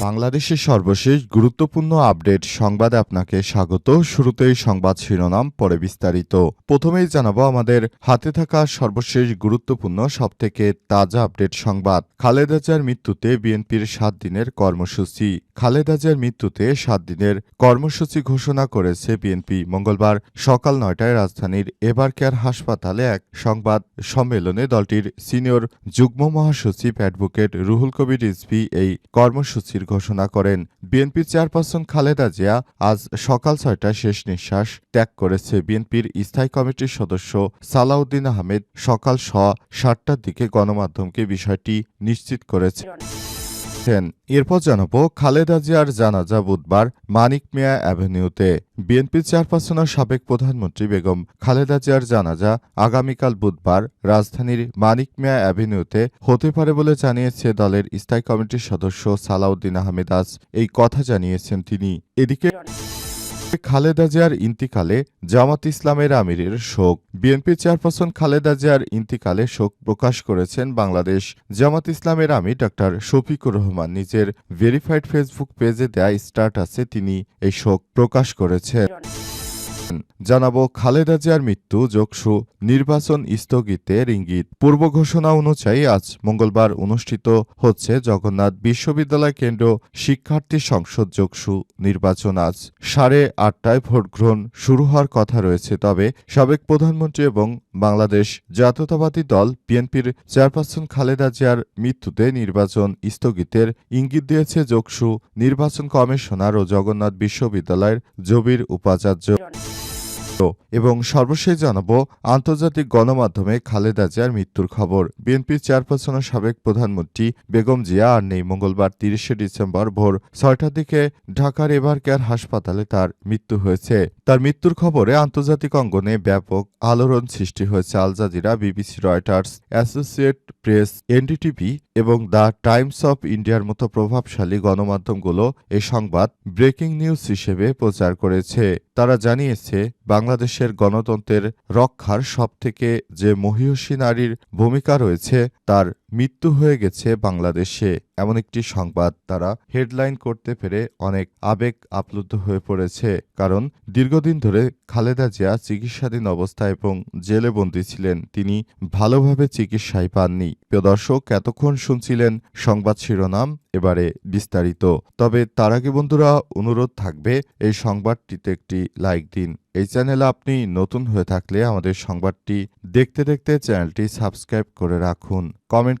বাংলাদেশের সর্বশেষ গুরুত্বপূর্ণ আপডেট সংবাদে আপনাকে স্বাগত। শুরুতেই সংবাদ শিরোনাম, পরে বিস্তারিত। প্রথমেই জানাব আমাদের হাতে থাকা সর্বশেষ গুরুত্বপূর্ণ, সবথেকে তাজা আপডেট সংবাদ। খালেদা জিয়ার মৃত্যুতে বিএনপির সাত দিনের কর্মসূচি। খালেদা জিয়ার মৃত্যুতে সাত দিনের কর্মসূচি ঘোষণা করেছে বিএনপি। মঙ্গলবার সকাল নয়টায় রাজধানীর এবার কেয়ার হাসপাতালে এক সংবাদ সম্মেলনে দলটির সিনিয়র যুগ্ম মহাসচিব অ্যাডভোকেট রুহুল কবির রিজভি এই কর্মসূচির ঘোষণা করেন। বিএনপির চেয়ারপারসন খালেদা জিয়া আজ সকাল ছয়টায় শেষ নিঃশ্বাস ত্যাগ করেছে বিএনপির স্থায়ী কমিটির সদস্য সালাউদ্দিন আহমেদ সকাল স সাতটার দিকে গণমাধ্যমকে বিষয়টি নিশ্চিত করেছে। করেছেন এরপর জানাব খালেদা জিয়ার জানাজা বুধবার মানিক মিয়া অ্যাভিনিউতে। বিএনপি চেয়ারপারসনের সাবেক প্রধানমন্ত্রী বেগম খালেদা জিয়ার জানাজা আগামীকাল বুধবার রাজধানীর মানিক মিয়া অ্যাভিনিউতে হতে পারে বলে জানিয়েছে দলের স্থায়ী কমিটির সদস্য সালাউদ্দিন আহমেদ আজ। এই কথা জানিয়েছেন তিনি। এদিকে খালেদা জিয়ার ইন্তিকালে জামাত ইসলামের আমিরের শোক। বিএনপি চেয়ারপারসন খালেদা জিয়ার ইন্তিকালে শোক প্রকাশ করেছেন বাংলাদেশ জামাত ইসলামের আমির ডক্টর শফিকুর রহমান। নিজের ভেরিফাইড ফেসবুক পেজে দেয়া স্ট্যাটাসে তিনি এই শোক প্রকাশ করেছেন। জানাব খালেদা জিয়ার মৃত্যু, যোগসু নির্বাচন স্থগিতের ইঙ্গিত পূর্ব ঘোষণা অনুযায়ী আজ মঙ্গলবার অনুষ্ঠিত হচ্ছে জগন্নাথ বিশ্ববিদ্যালয় কেন্দ্র শিক্ষার্থী সংসদ যোগসু নির্বাচন। আজ সাড়ে আটটায় ভোট গ্রহণ শুরু হওয়ার কথা রয়েছে, তবে সাবেক প্রধানমন্ত্রী এবং বাংলাদেশ জাতীয়তাবাদী দল বিএনপির চেয়ারপারসন খালেদা জিয়ার মৃত্যুতে নির্বাচন স্থগিতের ইঙ্গিত দিয়েছে যোগসু নির্বাচন কমিশনার ও জগন্নাথ বিশ্ববিদ্যালয়ের জবির উপাচার্য। এবং সর্বশেষ জানাব আন্তর্জাতিক গণমাধ্যমে খালেদা জিয়ার মৃত্যুর খবর। বিএনপির চেয়ারপারসনের সাবেক প্রধানমন্ত্রী বেগম জিয়া আর নেই। মঙ্গলবার তিরিশে ডিসেম্বর ভোর ছয়টার দিকে ঢাকার এবার কেয়ার হাসপাতালে তার মৃত্যু হয়েছে। তার মৃত্যুর খবরে আন্তর্জাতিক অঙ্গনে ব্যাপক আলোড়ন সৃষ্টি হয়েছে। Al Jazeera, BBC, Reuters, Associated Press, NDTV এবং দ্য টাইমস অফ ইন্ডিয়ার মতো প্রভাবশালী গণমাধ্যমগুলো এই সংবাদ ব্রেকিং নিউজ হিসেবে প্রচার করেছে। তারা জানিয়েছে বাংলাদেশের গণতন্ত্রের রক্ষার সবথেকে যে মহিষী নারীর ভূমিকা রয়েছে তার মৃত্যু হয়ে গেছে বাংলাদেশে, এমন একটি সংবাদ তারা হেডলাইন করতে পেরে অনেক আবেগ আপ্লুত হয়ে পড়েছে। কারণ দীর্ঘদিন ধরে খালেদা জিয়া চিকিৎসাধীন অবস্থায় এবং জেলে বন্দী ছিলেন, তিনি ভালোভাবে চিকিৎসায় পাননি। প্রিয় দর্শক, এতক্ষণ শুনছিলেন সংবাদ শিরোনাম, এবারে বিস্তারিত। তবে তার আগে বন্ধুরা, অনুরোধ থাকবে, এই সংবাদটিতে একটি লাইক দিন। এই চ্যানেলে আপনি নতুন হয়ে থাকলে আমাদের সংবাদটি দেখতে দেখতে চ্যানেলটি সাবস্ক্রাইব করে রাখুন। কমেন্ট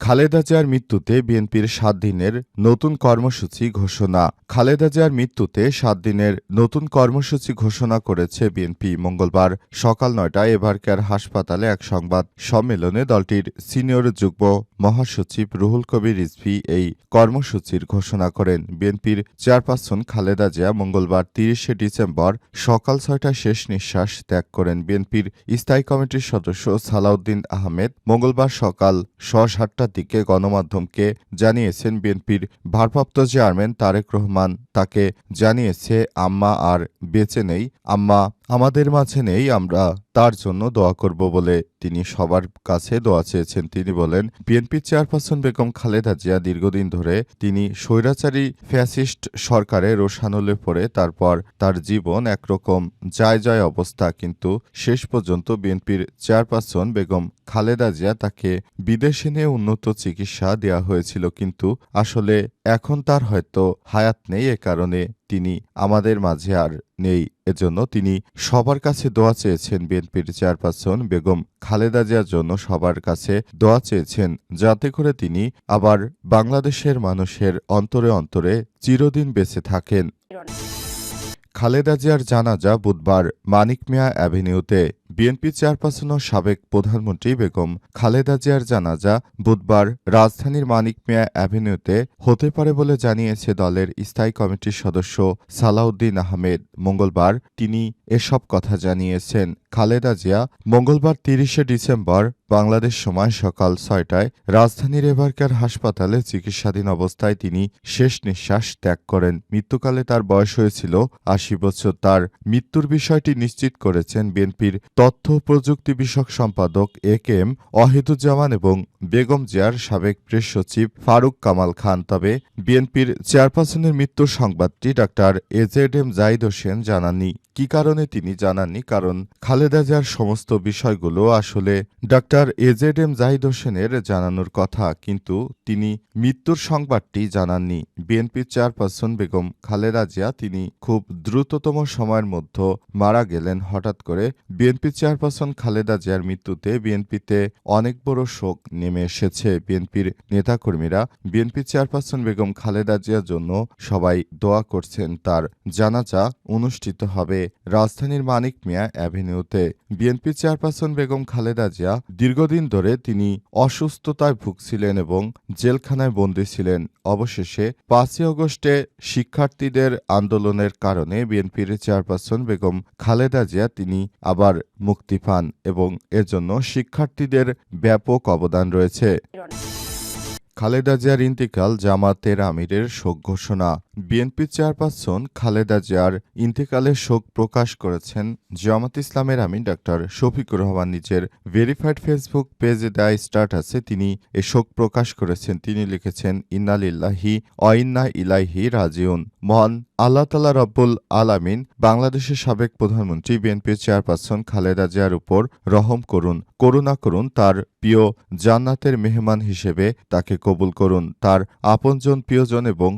খালেদা জিয়ার মৃত্যুতে বিএনপির সাত দিনের নতুন কর্মসূচি ঘোষণা। খালেদা জিয়ার মৃত্যুতে সাত দিনের নতুন কর্মসূচি ঘোষণা করেছে বিএনপি। মঙ্গলবার সকাল নয়টায় এবারকার হাসপাতালে এক সংবাদ সম্মেলনে দলটির সিনিয়র যুগ্ম মহাসচিব রুহুল কবির রিজভি এই কর্মসূচির ঘোষণা করেন। বিএনপির চেয়ারপারসন খালেদা জিয়া মঙ্গলবার তিরিশে ডিসেম্বর সকাল ছয়টায় শেষ নিঃশ্বাস ত্যাগ করেন। বিএনপির স্থায়ী কমিটির সদস্য সালাউদ্দিন আহমেদ মঙ্গলবার সকাল স সাতটার দিকে গণমাধ্যমকে জানিয়েছেন বিএনপির ভারপ্রাপ্ত চেয়ারম্যান তারেক রহমান। তাকে জানিয়েছে আম্মা আর বেঁচে নেই। আম্মা আমাদের মাঝে নেই, আমরা তার জন্য দোয়া করব বলে তিনি সবার কাছে দোয়া চেয়েছেন। তিনি বলেন, বিএনপি চেয়ারপারসন বেগম খালেদা জিয়া দীর্ঘদিন ধরে তিনি স্বৈরাচারী ফ্যাসিস্ট সরকারে রোশানলে পড়ে, তারপর তার জীবন একরকম যায় যায় অবস্থা, কিন্তু শেষ পর্যন্ত বিএনপির চেয়ারপারসন বেগম খালেদা জিয়া তাকে বিদেশে নিয়ে উন্নত চিকিৎসা দেওয়া হয়েছিল, কিন্তু আসলে এখন তার হয়তো হায়াত নেই এ কারণে তিনি আমাদের মাঝে আর নেই। এজন্য তিনি সবার কাছে দোয়া চেয়েছেন বিএনপির চেয়ারপারসন বেগম খালেদা জিয়ার জন্য সবার কাছে দোয়া চেয়েছেন, যাতে করে তিনি আবার বাংলাদেশের মানুষের অন্তরে অন্তরে চিরদিন বেঁচে থাকেন। খালেদা জিয়ার জানাজা বুধবার মানিক মিয়া অ্যাভিনিউতে বিএনপি চেয়ারপারসন ও সাবেক প্রধানমন্ত্রী বেগম খালেদা জিয়ার জানাজা বুধবার রাজধানীর মানিক মিয়া অ্যাভিনিউতে হতে পারে বলে জানিয়েছে দলের স্থায়ী কমিটির সদস্য সালাউদ্দিন আহমেদ। মঙ্গলবার তিনি এসব কথা জানিয়েছেন। খালেদা জিয়া মঙ্গলবার তিরিশে ডিসেম্বর বাংলাদেশ সময় সকাল ছয়টায় রাজধানীর এবারকার হাসপাতালে চিকিৎসাধীন অবস্থায় তিনি শেষ নিঃশ্বাস ত্যাগ করেন। মৃত্যুকালে তার বয়স হয়েছিল আশি বছর। তার মৃত্যুর বিষয়টি নিশ্চিত করেছেন বিএনপির তথ্য প্রযুক্তি বিষয়ক সম্পাদক এ কে এম, অহিদুজ্জামান এবং বেগম জিয়ার সাবেক প্রেস সচিব ফারুক কামাল খান। তবে বিএনপির চেয়ারপারসনের মৃত্যুর সংবাদটি doctor A Z M Zahid Hossain জানাননি। কি কারণে তিনি জানাননি? কারণ খালেদা জিয়ার সমস্ত বিষয়গুলো আসলে ডাক্তার এজেড এম জাহিদ হোসেনের জানানোর কথা, কিন্তু তিনি মৃত্যুর সংবাদটি জানাননি। বিএনপির চেয়ারপারসন বেগম খালেদা জিয়া, তিনি খুব দ্রুততম সময়ের মধ্যে মারা গেলেন। হঠাৎ করে বিএনপি চেয়ারপারসন খালেদা জিয়ার মৃত্যুতে বিএনপিতে অনেক বড় শোক নেমে এসেছে। বিএনপির নেতাকর্মীরা বিএনপি চেয়ারপারসন বেগম খালেদা জিয়ার জন্য সবাই দোয়া করছেন। তার জানাজা অনুষ্ঠিত হবে রাজধানীর মানিক মিয়া অ্যাভিনিউতে। বিএনপি চেয়ারপারসন বেগম খালেদা জিয়া দীর্ঘদিন ধরে তিনি অসুস্থতায় ভুগছিলেন এবং জেলখানায় বন্দী ছিলেন। অবশেষে পাঁচই অগস্টে শিক্ষার্থীদের আন্দোলনের কারণে বিএনপির চেয়ারপারসন বেগম খালেদা জিয়া তিনি আবার মুক্তি পান এবং এজন্য শিক্ষার্থীদের ব্যাপক অবদান রয়েছে। খালেদা জিয়ার ইন্তিকাল জামাতের আমিরের শোক ঘোষণা। বিএনপি চেয়ারপারসন খালেদা জিয়ার ইন্তেকালে শোক প্রকাশ করেছেন জামাত ইসলামের আমির ডাক্তার শফিকুর রহমান নিজের ভেরিফাইড ফেসবুক পেজে দেয় স্ট্যাটাসে তিনি এ শোক প্রকাশ করেছেন। তিনি লিখেছেন ইন্নালিল্লাহি অইন্না ইলাইহি রাজিউন। মহান আল্লাহ তালা রব্বুল আলামিন বাংলাদেশের সাবেক প্রধানমন্ত্রী, বিএনপি চেয়ারপারসন খালেদা জিয়ার উপর রহম করুন, করুণা করুন, তার প্রিয় জান্নাতের মেহমান হিসেবে তাকে কবুল করুন, তার আপনজন প্রিয়জন এবং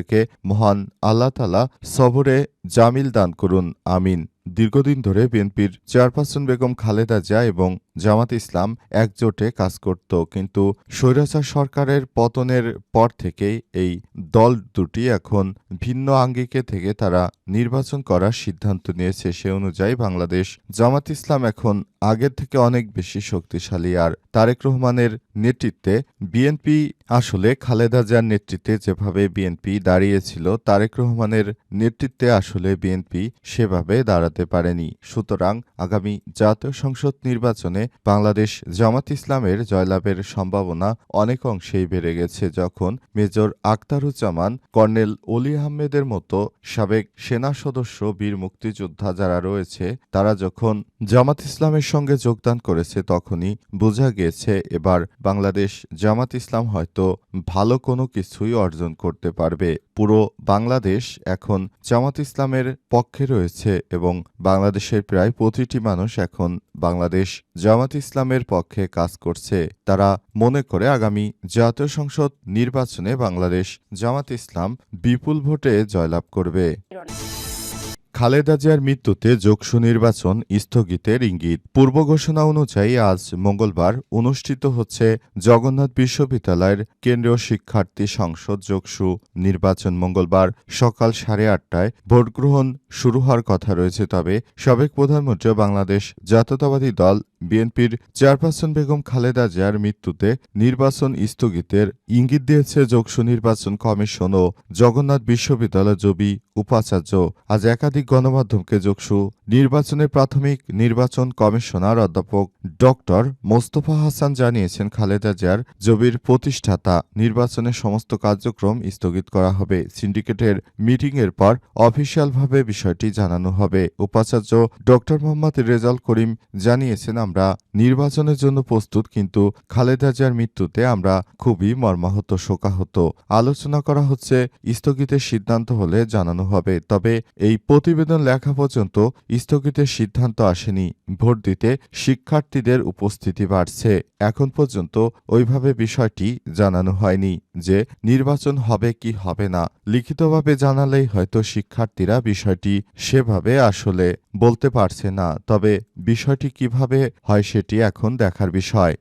সহকর্মীদেরকে মহান আল্লাহ তালা সবরে জামিল দান করুন, আমিন। দীর্ঘদিন ধরে বিএনপির চেয়ারপারসন বেগম খালেদা জিয়া এবং জামাত ইসলাম একজোটে কাজ করত, কিন্তু স্বৈরাচার সরকারের পতনের পর থেকেই এই দল দুটি এখন ভিন্ন আঙ্গিকে থেকে তারা নির্বাচন করার সিদ্ধান্ত নিয়েছে। সে অনুযায়ী বাংলাদেশ জামাত ইসলাম এখন আগের থেকে অনেক বেশি শক্তিশালী আর তারেক রহমানের নেতৃত্বে বিএনপি আসলে খালেদা জিয়ার নেতৃত্বে যেভাবে বিএনপি দাঁড়িয়েছিল, তারেক রহমানের নেতৃত্বে আসলে বিএনপি সেভাবে দাঁড়াতে পারেনি। সুতরাং আগামী জাতীয় সংসদ নির্বাচনে বাংলাদেশ জামাত ইসলামের জয়লাভের সম্ভাবনা অনেক অংশেই বেড়ে গেছে যখন মেজর আক্তারুজ্জামান কর্নেল অলি আহমেদের মতো সাবেক সেনা সদস্য বীর মুক্তিযোদ্ধা যারা রয়েছে, তারা যখন জামাত ইসলামের সঙ্গে যোগদান করেছে তখনই বোঝা গিয়েছে এবার বাংলাদেশ জামাত ইসলাম হয়তো ভালো কোনো কিছুই অর্জন করতে পারবে। পুরো বাংলাদেশ এখন জামাত ইসলামের পক্ষে রয়েছে এবং বাংলাদেশের প্রায় প্রতিটি মানুষ এখন বাংলাদেশ জামাত ইসলামের পক্ষে কাজ করছে। তারা মনে করে আগামী জাতীয় সংসদ নির্বাচনে বাংলাদেশ জামাত ইসলাম বিপুল ভোটে জয়লাভ করবে। খালেদা জিয়ার মৃত্যুতে যোগসু নির্বাচন স্থগিতের ইঙ্গিত। পূর্ব ঘোষণা অনুযায়ী আজ মঙ্গলবার অনুষ্ঠিত হচ্ছে জগন্নাথ বিশ্ববিদ্যালয়ের কেন্দ্রীয় শিক্ষার্থী সংসদ যোগসু নির্বাচন মঙ্গলবার সকাল সাড়ে আটটায় ভোটগ্রহণ শুরু হওয়ার কথা রয়েছে। তবে সাবেক প্রধানমন্ত্রী বাংলাদেশ জাতীয়তাবাদী দল বিএনপির চেয়ারপারসন বেগম খালেদা জিয়ার মৃত্যুতে নির্বাচন স্থগিতের ইঙ্গিত দিয়েছে যোগসু নির্বাচন কমিশন ও জগন্নাথ বিশ্ববিদ্যালয় জবি উপাচার্য। আজ একাধিক গণমাধ্যমকে যোগসু নির্বাচনের প্রাথমিক নির্বাচন কমিশনার অধ্যাপক ডক্টর মোস্তফা হাসান জানিয়েছেন খালেদা জিয়ার জবির প্রতিষ্ঠাতা নির্বাচনের সমস্ত কার্যক্রম স্থগিত করা হবে। সিন্ডিকেটের মিটিংয়ের পর অফিসিয়ালভাবে বিষয়টি জানানো হবে। উপাচার্য ডক্টর মোহাম্মদ রেজাল করিম জানিয়েছেন, আমরা নির্বাচনের জন্য প্রস্তুত, কিন্তু খালেদা জিয়ার মৃত্যুতে আমরা খুবই মর্মাহত, শোকাহত। আলোচনা করা হচ্ছে স্থগিতের সিদ্ধান্ত হলে জানানো হবে। তবে এই প্রতিবেদন লেখা পর্যন্ত স্থগিতের সিদ্ধান্ত আসেনি। ভোট দিতে শিক্ষার্থীদের উপস্থিতি বাড়ছে। এখন পর্যন্ত ওইভাবে বিষয়টি জানানো হয়নি যে নির্বাচন হবে কি হবে না। লিখিতভাবে জানালেই হয়তো শিক্ষার্থীরা বিষয়টি সেভাবে আসলে বলতে পারছে না, তবে বিষয়টি কীভাবে হয় সেটি এখন দেখার বিষয়।